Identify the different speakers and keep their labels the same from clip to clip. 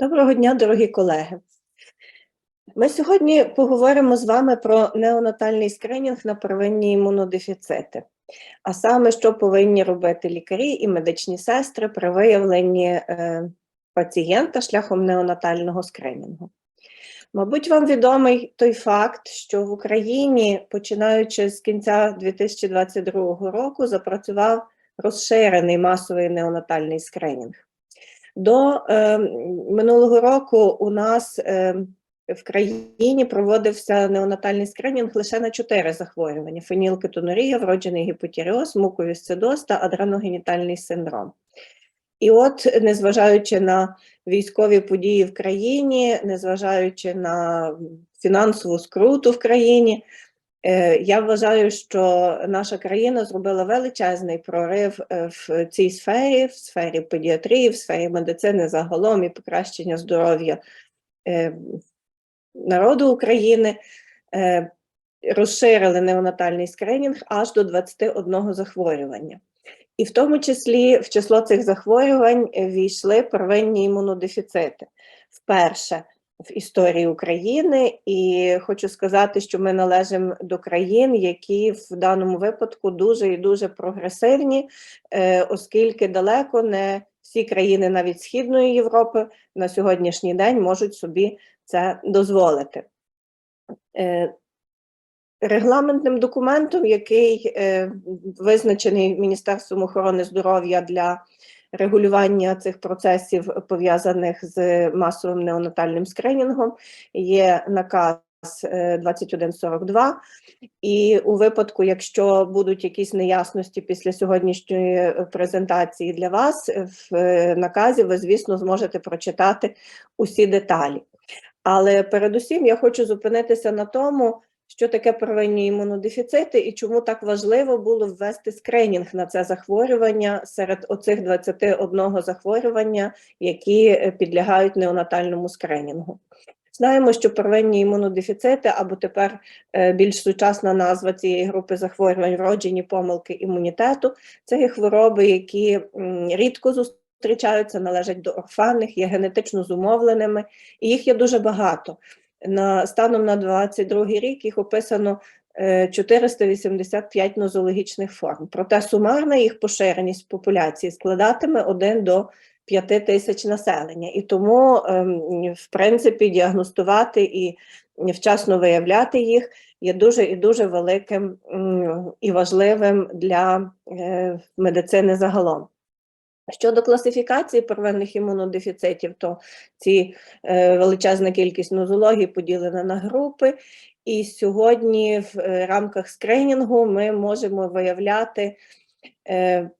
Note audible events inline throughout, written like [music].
Speaker 1: Доброго дня, дорогі колеги. Ми сьогодні поговоримо з вами про неонатальний скринінг на первинні імунодефіцити, а саме, що повинні робити лікарі і медичні сестри при виявленні е, пацієнта шляхом неонатального скринінгу. Мабуть, вам відомий той факт, що в Україні, починаючи з кінця 2022 року, запрацював розширений масовий неонатальний скринінг. До е, минулого року у нас е, в країні проводився неонатальний скринінг лише на чотири захворювання: фенілкетонурія, вроджений гіпотіріоз, муковісцидоз та адреногенітальний синдром. І от, незважаючи на військові події в країні, незважаючи на фінансову скруту в країні, Я вважаю, що наша країна зробила величезний прорив е, в цій сфері, в сфері педіатрії, в сфері медицини загалом і покращення здоров'я е, народу України. Е, Розширили неонатальний скринінг аж до 21 захворювання. І в тому числі в число цих захворювань війшли первинні імунодефіцити. Вперше в історії України, і хочу сказати, що ми належимо до країн, які в даному випадку дуже і дуже прогресивні, е, оскільки далеко не всі країни, навіть Східної Європи, на сьогоднішній день можуть собі це дозволити. Е, регламентним документом, який е, визначений Міністерством охорони здоров'я для регулювання цих процесів, пов'язаних з масовим неонатальним скринінгом, є наказ 2142, і у випадку, якщо будуть якісь неясності після сьогоднішньої презентації для вас, в наказі ви, звісно, зможете прочитати усі деталі. Але передусім я хочу зупинитися на тому, що таке первинні імунодефіцити і чому так важливо було ввести скринінг на це захворювання серед оцих 21 захворювання, які е, підлягають неонатальному скринінгу. Знаємо, що первинні імунодефіцити, або тепер е, більш сучасна назва цієї групи захворювань вроджені помилки імунітету, це є хвороби, які рідко зустрічаються, належать до орфанних, є генетично зумовленими, і їх є дуже багато на станом на 22 рік їх описано 485 нозологічних форм. Проте сумарна їх поширеність в популяції складатиме 1 до 5 тисяч населення. І тому, ем, в принципі, діагностувати і вчасно виявляти їх є дуже і дуже великим і важливим для е, медицини загалом. Щодо класифікації первинних імунодефіцитів, то ці е, величезна кількість нозологій поділена на групи, і сьогодні в е, рамках скринінгу ми можемо виявляти е,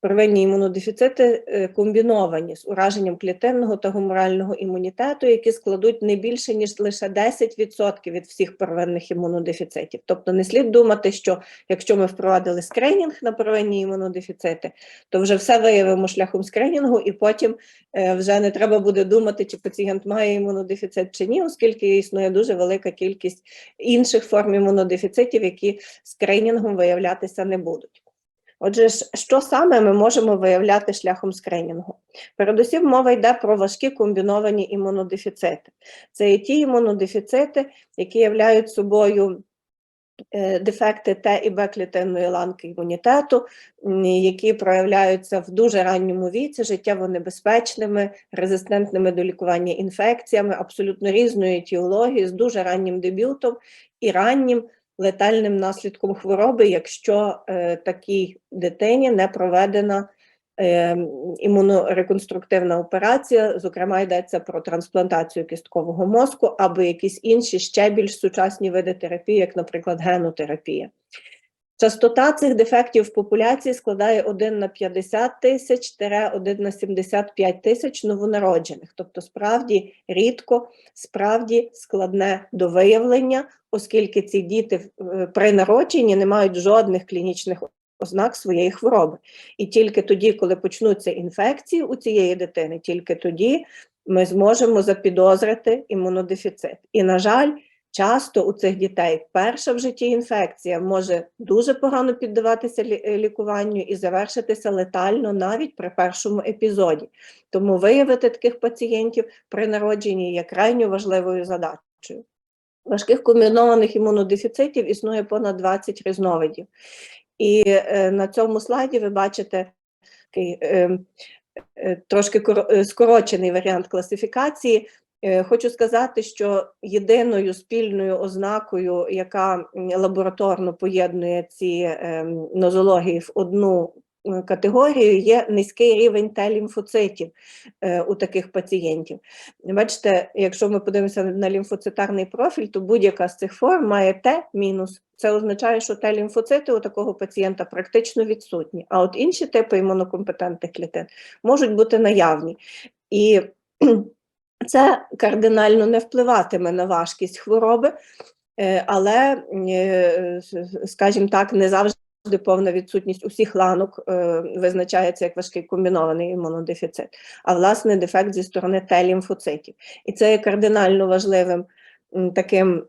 Speaker 1: Первинні імунодефіцити е, комбіновані з ураженням клітинного та гуморального імунітету, які складуть не більше ніж лише 10% від всіх первинних імунодефіцитів. Тобто не слід думати, що якщо ми впровадили скринінг на первинні імунодефіцити, то вже все виявимо шляхом скринінгу, і потім е, вже не треба буде думати, чи пацієнт має імунодефіцит чи ні, оскільки існує дуже велика кількість інших форм імунодефіцитів, які скринінгом виявлятися не будуть. Отже, що саме ми можемо виявляти шляхом скринінгу? Передусім, мова йде про важкі комбіновані імунодефіцити. Це є ті імунодефіцити, які являють собою е, дефекти Т і Б клітинної ланки імунітету, які проявляються в дуже ранньому віці, життєво небезпечними, резистентними до лікування інфекціями, абсолютно різної етіології, з дуже раннім дебютом і раннім летальним наслідком хвороби, якщо е, такій дитині не проведена е, імунореконструктивна операція, зокрема йдеться про трансплантацію кісткового мозку або якісь інші ще більш сучасні види терапії, як, наприклад, генотерапія. Частота цих дефектів в популяції складає 1 на 50 тисяч, 1 на 75 тисяч новонароджених, тобто справді рідко, справді складне до виявлення, оскільки ці діти е, при народженні не мають жодних клінічних ознак своєї хвороби. І тільки тоді, коли почнуться інфекції у цієї дитини, тільки тоді ми зможемо запідозрити імунодефіцит. І, на жаль, Часто у цих дітей перша в житті інфекція може дуже погано піддаватися е, лікуванню і завершитися летально навіть при першому епізоді. Тому виявити таких пацієнтів при народженні є крайньо важливою задачею. Важких комбінованих імунодефіцитів існує понад 20 різновидів. І е, на цьому слайді ви бачите такий е, е, трошки скорочений варіант класифікації. Е, Хочу сказати, що єдиною спільною ознакою, яка лабораторно поєднує ці ем, нозології в одну е, категорію, є низький рівень Т-лімфоцитів е, у таких пацієнтів. Бачите, якщо ми подивимося на лімфоцитарний профіль, то будь-яка з цих форм має Т мінус. Це означає, що Т-лімфоцити у такого пацієнта практично відсутні. А от інші типи імунокомпетентних клітин можуть бути наявні. І це кардинально не впливатиме на важкість хвороби, е, але, е, скажімо так, не завжди повна відсутність усіх ланок е, визначається як важкий комбінований імунодефіцит, а власне дефект зі сторони Т-лімфоцитів. І це є кардинально важливим таким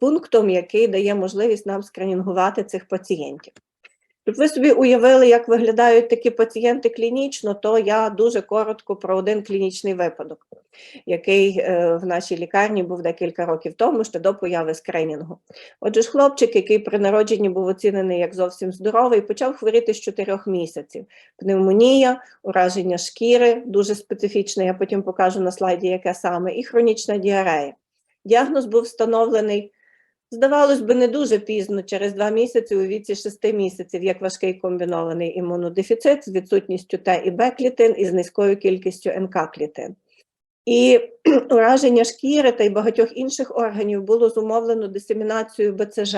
Speaker 1: пунктом, який дає можливість нам скринінгувати цих пацієнтів. Щоб ви собі уявили, як виглядають такі пацієнти клінічно, то я дуже коротко про один клінічний випадок, який е, в нашій лікарні був декілька років тому, ще до появи скринінгу. Отже ж, хлопчик, який при народженні був оцінений як зовсім здоровий, почав хворіти з 4 місяців. Пневмонія, ураження шкіри, дуже специфічне, я потім покажу на слайді, яке саме, і хронічна діарея. Діагноз був встановлений Здавалось би, не дуже пізно, через два місяці у віці шести місяців, як важкий комбінований імунодефіцит з відсутністю Т і Б клітин і з низькою кількістю НК клітин. І [clears throat] ураження шкіри та й багатьох інших органів було зумовлено дисемінацією БЦЖ.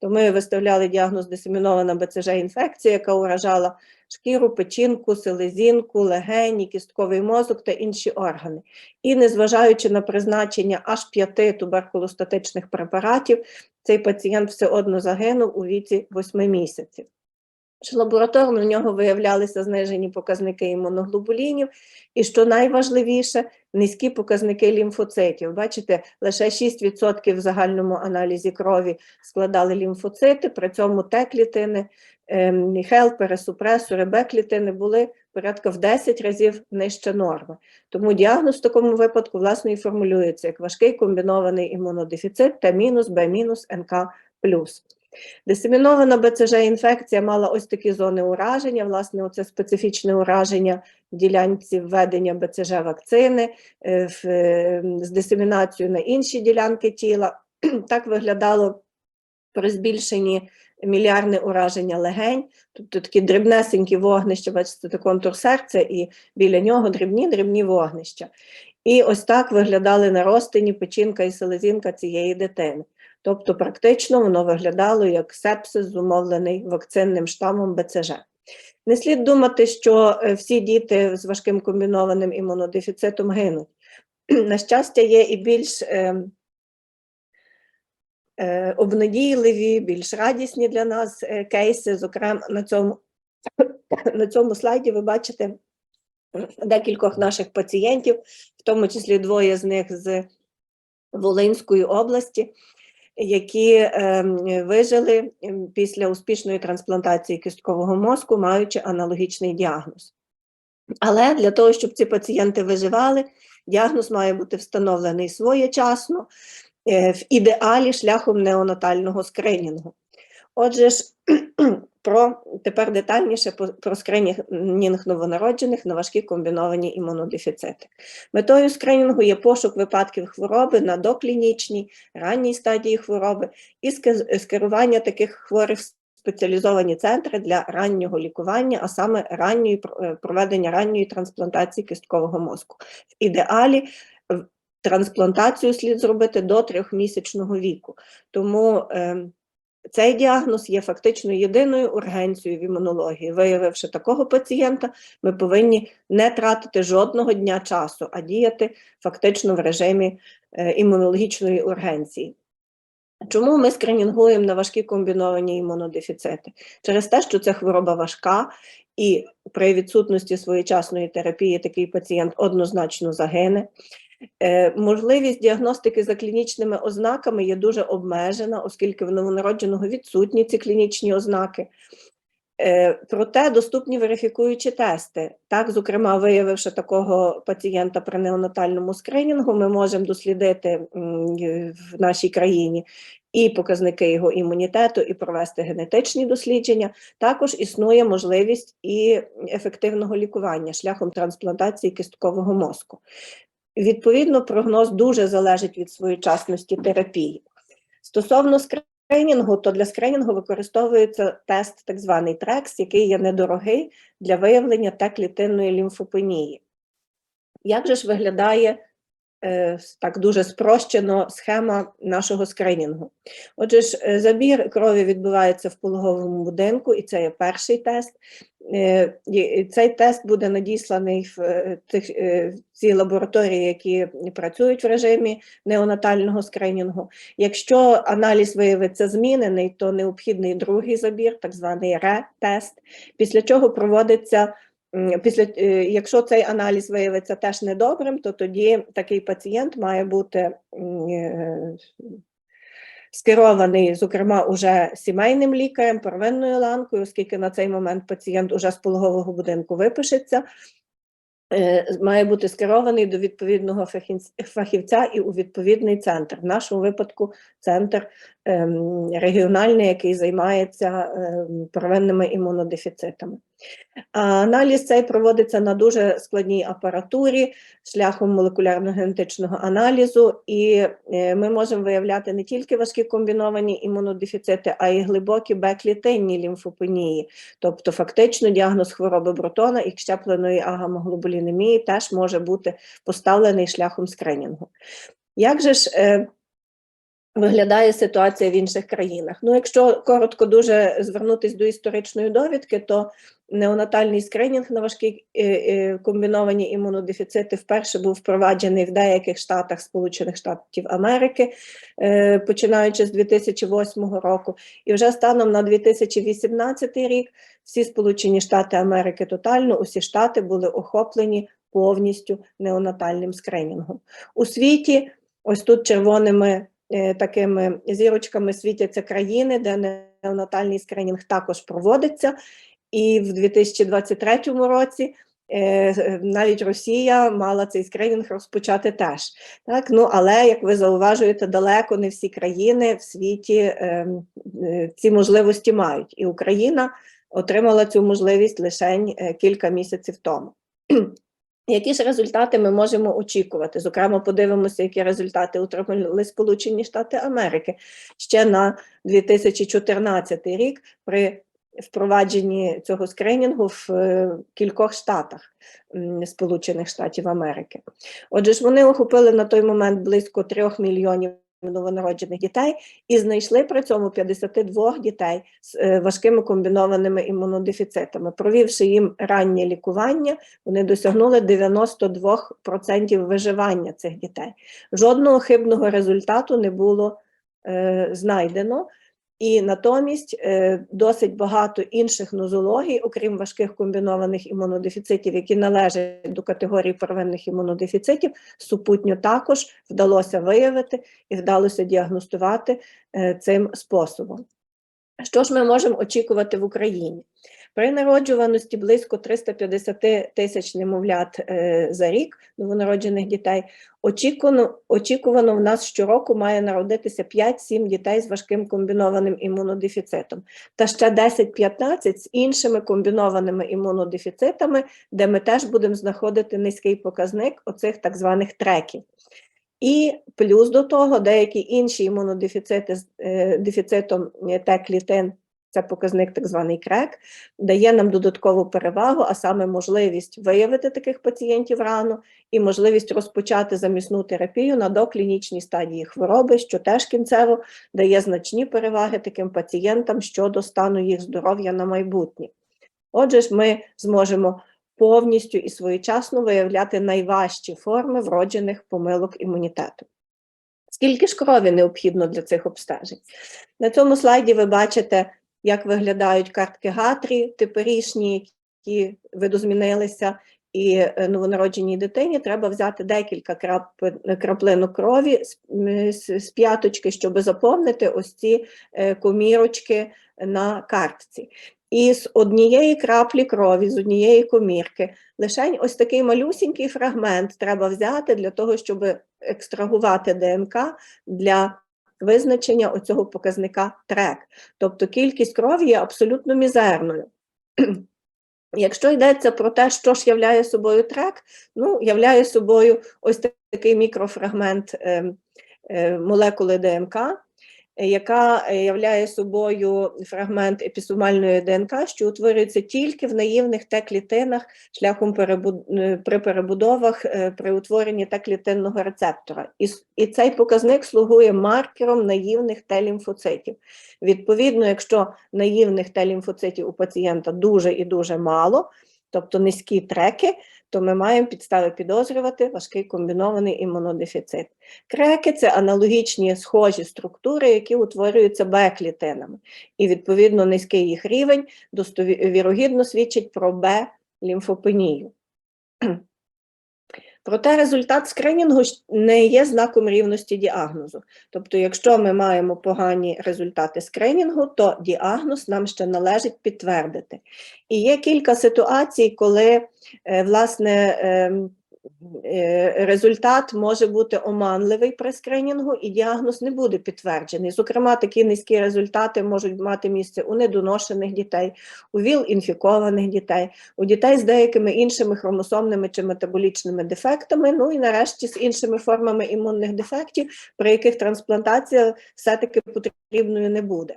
Speaker 1: То ми виставляли діагноз дисемінована БЦЖ-інфекція, яка уражала шкіру, печінку, селезінку, легені, кістковий мозок та інші органи. І незважаючи на призначення аж п'яти туберкулостатичних препаратів, цей пацієнт все одно загинув у віці 8 місяців. Що Лабораторно в нього виявлялися знижені показники імуноглобулінів, і що найважливіше, низькі показники лімфоцитів. Бачите, лише 6% в загальному аналізі крові складали лімфоцити, при цьому Т-клітини, ем, хелпери, супресори, Б-клітини були порядка в 10 разів нижче норми. Тому діагноз в такому випадку власне і формулюється як важкий комбінований імунодефіцит Т-, Б-, НК+. Дисемінована БЦЖ-інфекція мала ось такі зони ураження, власне, оце специфічне ураження в ділянці введення БЦЖ-вакцини, е, е, з дисемінацією на інші ділянки тіла. Так виглядало при збільшенні мілярне ураження легень, тобто такі дрібнесенькі вогнища, бачите, це контур серця, і біля нього дрібні-дрібні вогнища. І ось так виглядали наростені печінка і селезінка цієї дитини. Тобто, практично воно виглядало як сепсис, зумовлений вакцинним штамом БЦЖ. Не слід думати, що е, всі діти з важким комбінованим імунодефіцитом гинуть. [clears throat] На щастя, є і більш е, е, обнадійливі, більш радісні для нас е, кейси. Зокрема, на цьому, [clears throat] на цьому слайді ви бачите декількох наших пацієнтів, в тому числі двоє з них з Волинської області, які е, вижили ем, після успішної трансплантації кісткового мозку, маючи аналогічний діагноз. Але для того, щоб ці пацієнти виживали, діагноз має бути встановлений своєчасно, е, в ідеалі шляхом неонатального скринінгу. Отже ж, про тепер детальніше про скринінг новонароджених на важкі комбіновані імунодефіцити. Метою скринінгу є пошук випадків хвороби на доклінічній, ранній стадії хвороби і скерування таких хворих в спеціалізовані центри для раннього лікування, а саме ранньої е, проведення ранньої трансплантації кісткового мозку. В ідеалі трансплантацію слід зробити до трьохмісячного віку. Тому ем, цей діагноз є фактично єдиною ургенцією в імунології. Виявивши такого пацієнта, ми повинні не тратити жодного дня часу, а діяти фактично в режимі е, імунологічної ургенції. Чому ми скринінгуємо на важкі комбіновані імунодефіцити? Через те, що це хвороба важка, і при відсутності своєчасної терапії такий пацієнт однозначно загине. Е, Можливість діагностики за клінічними ознаками є дуже обмежена, оскільки в новонародженого відсутні ці клінічні ознаки. Е, Проте доступні верифікуючі тести. Так, зокрема, виявивши такого пацієнта при неонатальному скринінгу, ми можемо дослідити в нашій країні і показники його імунітету, і провести генетичні дослідження. Також існує можливість і ефективного лікування шляхом трансплантації кісткового мозку. Відповідно, прогноз дуже залежить від своєчасності терапії. Стосовно скринінгу, то для скринінгу використовується тест, так званий ТРЕКС, який є недорогий для виявлення Т-клітинної лімфопенії. Як же ж виглядає е, так дуже спрощено схема нашого скринінгу? Отже, ж, е, забір крові відбувається в пологовому будинку, і це є перший тест. Е, Цей тест буде надісланий в е, тих, е, в ці лабораторії, які працюють в режимі неонатального скринінгу. Якщо аналіз виявиться змінений, то необхідний другий забір, так званий ре-тест, після чого проводиться. Після, якщо цей аналіз виявиться теж недобрим, то тоді такий пацієнт має бути скерований, зокрема, уже сімейним лікарем, первинною ланкою, оскільки на цей момент пацієнт уже з пологового будинку випишеться, е, має бути скерований до відповідного фахівця і у відповідний центр. В нашому випадку центр ем, регіональний, який займається ем, первинними імунодефіцитами. Аналіз цей проводиться на дуже складній апаратурі шляхом молекулярно-генетичного аналізу, і е, ми можемо виявляти не тільки важкі комбіновані імунодефіцити, а й глибокі беклітинні лімфопенії. Тобто, фактично, діагноз хвороби Брутона і щепленої агамоглобулінемії теж може бути поставлений шляхом скринінгу. Як же ж е, виглядає ситуація в інших країнах? Ну, якщо коротко дуже звернутися до історичної довідки, то неонатальний скринінг на важкі е, е, комбіновані імунодефіцити вперше був впроваджений в деяких штатах Сполучених Штатів Америки, е, починаючи з 2008 року. І вже станом на 2018 рік всі Сполучені Штати Америки тотально, усі штати були охоплені повністю неонатальним скринінгом. У світі, ось тут червоними такими зірочками світяться країни, де неонатальний скринінг також проводиться. І в 2023 році е, навіть Росія мала цей скринінг розпочати теж. Так? Ну, але, як ви зауважуєте, далеко не всі країни в світі е, е, ці можливості мають. І Україна отримала цю можливість лише е, кілька місяців тому. Які ж результати ми можемо очікувати? Зокрема, подивимося, які результати отримали Сполучені Штати Америки ще на 2014 рік при впровадженні цього скринінгу в е, кількох штатах Сполучених Штатів Америки. Отже ж, вони охопили на той момент близько 3 мільйонів новонароджених дітей і знайшли при цьому 52 дітей з е, важкими комбінованими імунодефіцитами. Провівши їм раннє лікування, вони досягнули 92% виживання цих дітей. Жодного хибного результату не було е, знайдено. І натомість е, досить багато інших нозологій, окрім важких комбінованих імунодефіцитів, які належать до категорії первинних імунодефіцитів, супутньо також вдалося виявити і вдалося діагностувати е, цим способом. Що ж ми можемо очікувати в Україні? При народжуваності близько 350 тисяч немовлят е, за рік новонароджених дітей. Очікувано, очікувано в нас щороку має народитися 5-7 дітей з важким комбінованим імунодефіцитом, та ще 10-15 з іншими комбінованими імунодефіцитами, де ми теж будемо знаходити низький показник оцих так званих треків. І плюс до того деякі інші імунодефіцити з е, дефіцитом е, Т-клітин, це показник так званий КРЕК, дає нам додаткову перевагу, а саме можливість виявити таких пацієнтів рано і можливість розпочати замісну терапію на доклінічній стадії хвороби, що теж кінцево дає значні переваги таким пацієнтам щодо стану їх здоров'я на майбутнє. Отже ж, ми зможемо повністю і своєчасно виявляти найважчі форми вроджених помилок імунітету. Скільки ж крові необхідно для цих обстежень? На цьому слайді ви бачите, як виглядають картки Гатрі, теперішні, які видозмінилися, і е, новонародженій дитині треба взяти декілька крап- краплинок крові з п'яточки, щоб заповнити ось ці е, комірочки на картці. І з однієї краплі крові, з однієї комірки, лише ось такий малюсінький фрагмент треба взяти для того, щоб екстрагувати ДНК для визначення оцього показника трек. Тобто кількість крові є абсолютно мізерною. [clears throat] Якщо йдеться про те, що ж являє собою трек, ну, являє собою ось такий мікрофрагмент е, е, молекули ДНК, яка е, являє собою фрагмент епісомальної ДНК, що утворюється тільки в наївних Т-клітинах шляхом перебу- е, при перебудовах е, при утворенні Т-клітинного рецептора. І, і цей показник слугує маркером наївних Т-лімфоцитів. Відповідно, якщо наївних Т-лімфоцитів у пацієнта дуже і дуже мало, тобто низькі треки, то ми маємо підстави підозрювати важкий комбінований імунодефіцит. Креки це аналогічні схожі структури, які утворюються Б-клітинами. І відповідно низький їх рівень достовірогідно свідчить про Б-лімфопенію. Проте результат скринінгу не є знаком рівності діагнозу. Тобто, якщо ми маємо погані результати скринінгу, то діагноз нам ще належить підтвердити. І є кілька ситуацій, коли е, власне ем, результат може бути оманливий при скринінгу, і діагноз не буде підтверджений. Зокрема, такі низькі результати можуть мати місце у недоношених дітей, у ВІЛ-інфікованих дітей, у дітей з деякими іншими хромосомними чи метаболічними дефектами, ну і нарешті з іншими формами імунних дефектів, при яких трансплантація все-таки потрібною не буде.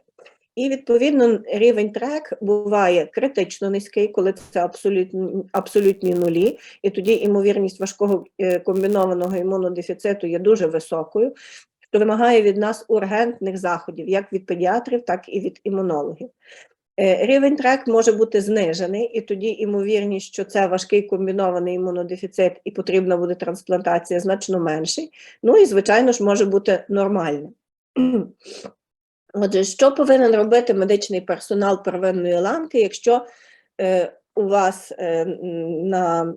Speaker 1: І відповідно рівень трек буває критично низький, коли це абсолютні, абсолютні нулі, і тоді ймовірність важкого е, комбінованого імунодефіциту є дуже високою, що вимагає від нас ургентних заходів, як від педіатрів, так і від імунологів. Е, Рівень трек може бути знижений, і тоді ймовірність, що це важкий комбінований імунодефіцит і потрібна буде трансплантація, значно менший. Ну і, звичайно ж, може бути нормальним. Отже, що повинен робити медичний персонал первинної ланки, якщо е, у вас е, на,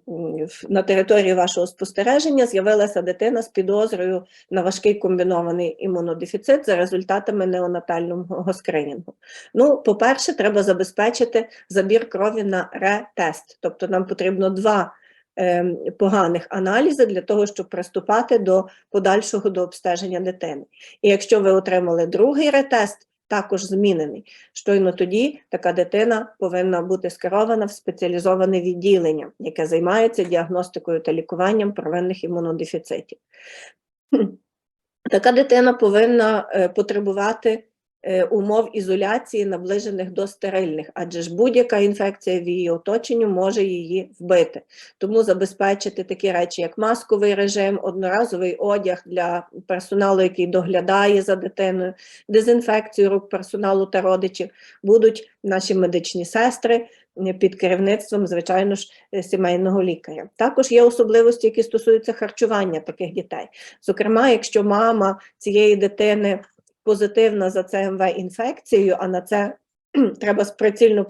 Speaker 1: на території вашого спостереження з'явилася дитина з підозрою на важкий комбінований імунодефіцит за результатами неонатального скринінгу? Ну, по-перше, треба забезпечити забір крові на ретест, тобто нам потрібно два поганих аналізи для того, щоб приступати до подальшого до обстеження дитини. І якщо ви отримали другий ретест, також змінений, щойно тоді така дитина повинна бути скерована в спеціалізоване відділення, яке займається діагностикою та лікуванням первинних імунодефіцитів. Така дитина повинна е, потребувати умов ізоляції, наближених до стерильних, адже ж будь-яка інфекція в її оточенні може її вбити. Тому забезпечити такі речі, як масковий режим, одноразовий одяг для персоналу, який доглядає за дитиною, дезінфекцію рук персоналу та родичів, будуть наші медичні сестри е, під керівництвом, звичайно ж, е, сімейного лікаря. Також є особливості, які стосуються харчування таких дітей. Зокрема, якщо мама цієї дитини позитивна за ЦМВ інфекцією, а на це [clears throat] треба прицільно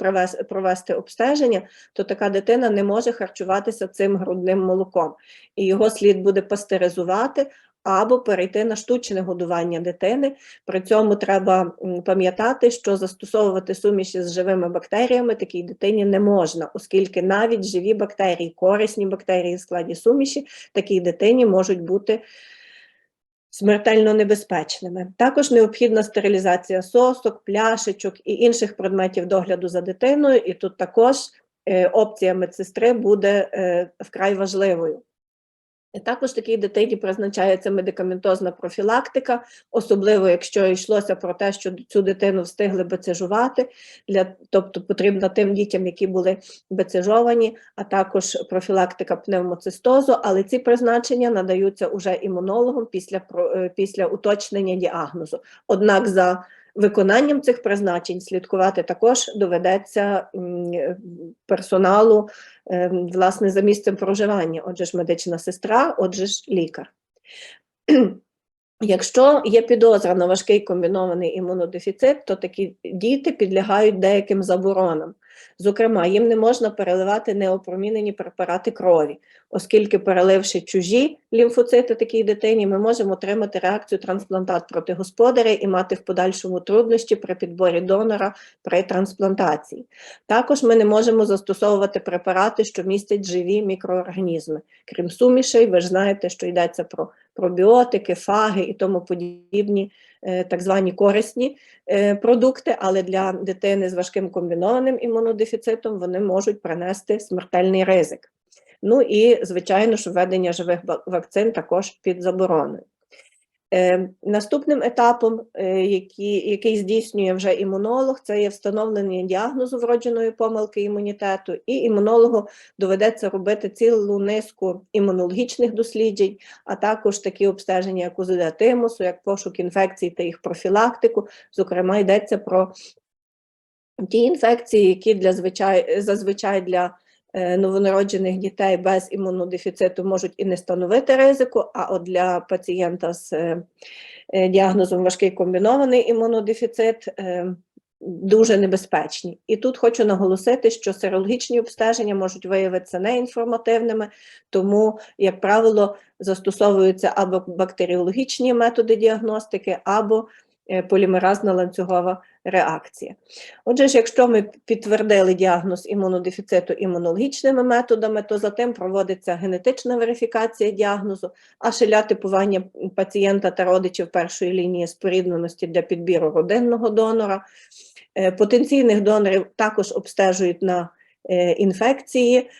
Speaker 1: провести обстеження, то така дитина не може харчуватися цим грудним молоком. І його слід буде пастеризувати або перейти на штучне годування дитини. При цьому треба пам'ятати, що застосовувати суміші з живими бактеріями такій дитині не можна, оскільки навіть живі бактерії, корисні бактерії в складі суміші, такій дитині можуть бути смертельно небезпечними. Також необхідна стерилізація сосок, пляшечок і інших предметів догляду за дитиною, і тут також е, опція медсестри буде е, вкрай важливою. Також такій дитині призначається медикаментозна профілактика, особливо якщо йшлося про те, що цю дитину встигли бецежувати, для, тобто потрібна тим дітям, які були бецежовані, а також профілактика пневмоцистозу, але ці призначення надаються уже імунологом після, е, після уточнення діагнозу. Однак за виконанням цих призначень слідкувати також доведеться персоналу е, власне за місцем проживання, отже ж медична сестра, отже ж лікар. Якщо є підозра на важкий комбінований імунодефіцит, то такі діти підлягають деяким заборонам. Зокрема, їм не можна переливати неопромінені препарати крові, оскільки переливши чужі лімфоцити такій дитині, ми можемо отримати реакцію трансплантат проти господаря і мати в подальшому труднощі при підборі донора при трансплантації. Також ми не можемо застосовувати препарати, що містять живі мікроорганізми. Крім сумішей, ви ж знаєте, що йдеться про пробіотики, фаги і тому подібні е, так звані корисні е, продукти, але для дитини з важким комбінованим імунодефіцитом вони можуть принести смертельний ризик. Ну і, звичайно ж, введення живих вакцин також під забороною. Е, Наступним етапом, е, який, який здійснює вже імунолог, це є встановлення діагнозу вродженої помилки імунітету, і імунологу доведеться робити цілу низку імунологічних досліджень, а також такі обстеження, як УЗД тимусу, як пошук інфекцій та їх профілактику. Зокрема, йдеться про ті інфекції, які для звичай, зазвичай для новонароджених дітей без імунодефіциту можуть і не становити ризику, а от для пацієнта з е, е, діагнозом важкий комбінований імунодефіцит е, дуже небезпечні. І тут хочу наголосити, що серологічні обстеження можуть виявитися неінформативними, тому, як правило, застосовуються або бактеріологічні методи діагностики, або е, полімеразна ланцюгова реакція. Отже ж, якщо ми підтвердили діагноз імунодефіциту імунологічними методами, то затим проводиться генетична верифікація діагнозу, а шиля типування пацієнта та родичів першої лінії спорідненості для підбіру родинного донора. Е, Потенційних донорів також обстежують на е, інфекції,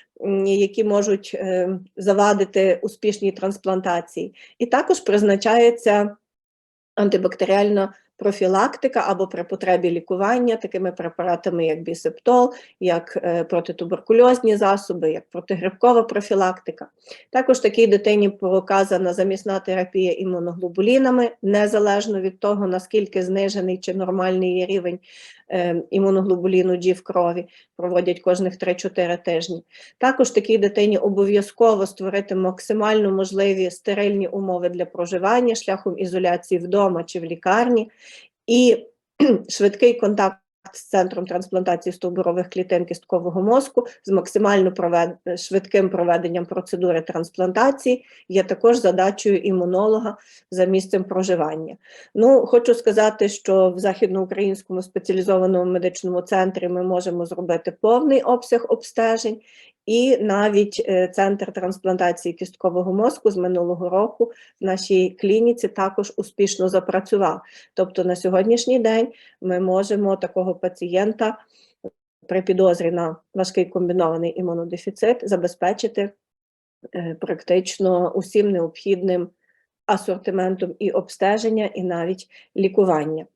Speaker 1: які можуть е, завадити успішній трансплантації. І також призначається антибактеріальна профілактика або при потребі лікування такими препаратами, як бісептол, як е, протитуберкульозні засоби, як протигрибкова профілактика. Також такій дитині показана замісна терапія імуноглобулінами, незалежно від того, наскільки знижений чи нормальний є рівень імуноглобуліну G в крові, проводять кожних 3-4 тижні. Також такій дитині обов'язково створити максимально можливі стерильні умови для проживання шляхом ізоляції вдома чи в лікарні, і [clears throat] швидкий контакт з центром трансплантації стовбурових клітин кісткового мозку з максимально провед... швидким проведенням процедури трансплантації є також задачею імунолога за місцем проживання. Ну, хочу сказати, що в західноукраїнському спеціалізованому медичному центрі ми можемо зробити повний обсяг обстежень, і навіть е, центр трансплантації кісткового мозку з минулого року в нашій клініці також успішно запрацював. Тобто на сьогоднішній день ми можемо такого пацієнта при підозрі на важкий комбінований імунодефіцит забезпечити е, практично усім необхідним асортиментом і обстеження, і навіть лікування.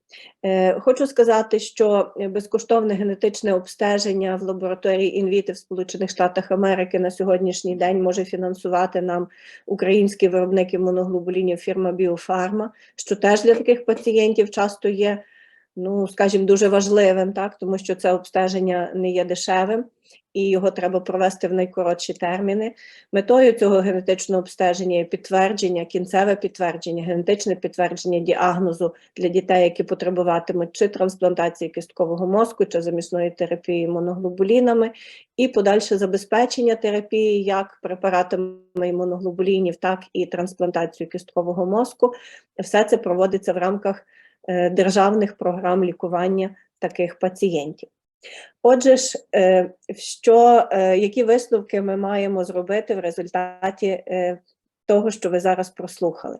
Speaker 1: Е, Хочу сказати, що безкоштовне генетичне обстеження в лабораторії інвіти в Сполучених Штатах Америки на сьогоднішній день може фінансувати нам український виробник імуноглобулінів фірма Біофарма, що теж для таких пацієнтів часто є, ну скажімо, дуже важливим, так тому що це обстеження не є дешевим і його треба провести в найкоротші терміни. Метою цього генетичного обстеження є підтвердження, кінцеве підтвердження, генетичне підтвердження діагнозу для дітей, які потребуватимуть чи трансплантації кісткового мозку, чи замісної терапії імуноглобулінами, і подальше забезпечення терапії як препаратами імуноглобулінів, так і трансплантацію кісткового мозку. Все це проводиться в рамках е, державних програм лікування таких пацієнтів. Отже ж, е, що, е, які висновки ми маємо зробити в результаті е, того, що ви зараз прослухали?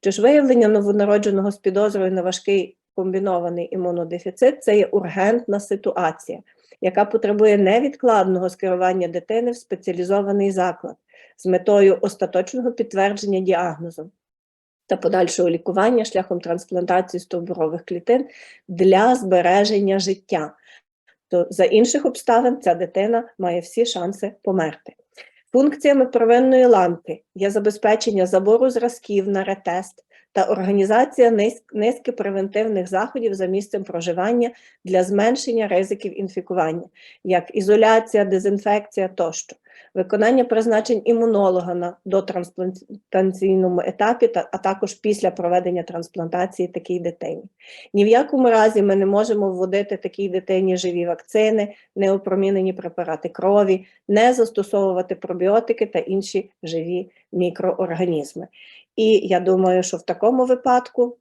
Speaker 1: Отже ж, виявлення новонародженого з підозрою на важкий комбінований імунодефіцит це є ургентна ситуація, яка потребує невідкладного скерування дитини в спеціалізований заклад з метою остаточного підтвердження діагнозу та подальшого лікування шляхом трансплантації стовбурових клітин для збереження життя то за інших обставин ця дитина має всі шанси померти. Функціями первинної ланки є забезпечення забору зразків на ретест та організація низки превентивних заходів за місцем проживання для зменшення ризиків інфікування, як ізоляція, дезінфекція тощо. Виконання призначень імунолога на дотрансплантаційному етапі, та, а також після проведення трансплантації такій дитині. Ні в якому разі ми не можемо вводити такій дитині живі вакцини, неопромінені препарати крові, не застосовувати пробіотики та інші живі мікроорганізми. І я думаю, що в такому випадку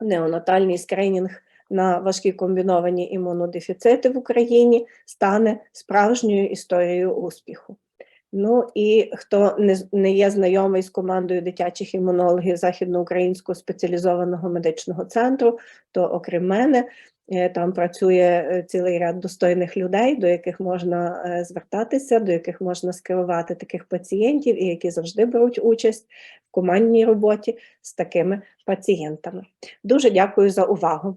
Speaker 1: неонатальний скринінг на важкі комбіновані імунодефіцити в Україні стане справжньою історією успіху. Ну і хто не, не є знайомий з командою дитячих імунологів Західноукраїнського спеціалізованого медичного центру, то окрім мене, е, там працює е, цілий ряд достойних людей, до яких можна е, звертатися, до яких можна скерувати таких пацієнтів, і які завжди беруть участь в командній роботі з такими пацієнтами. Дуже дякую за увагу.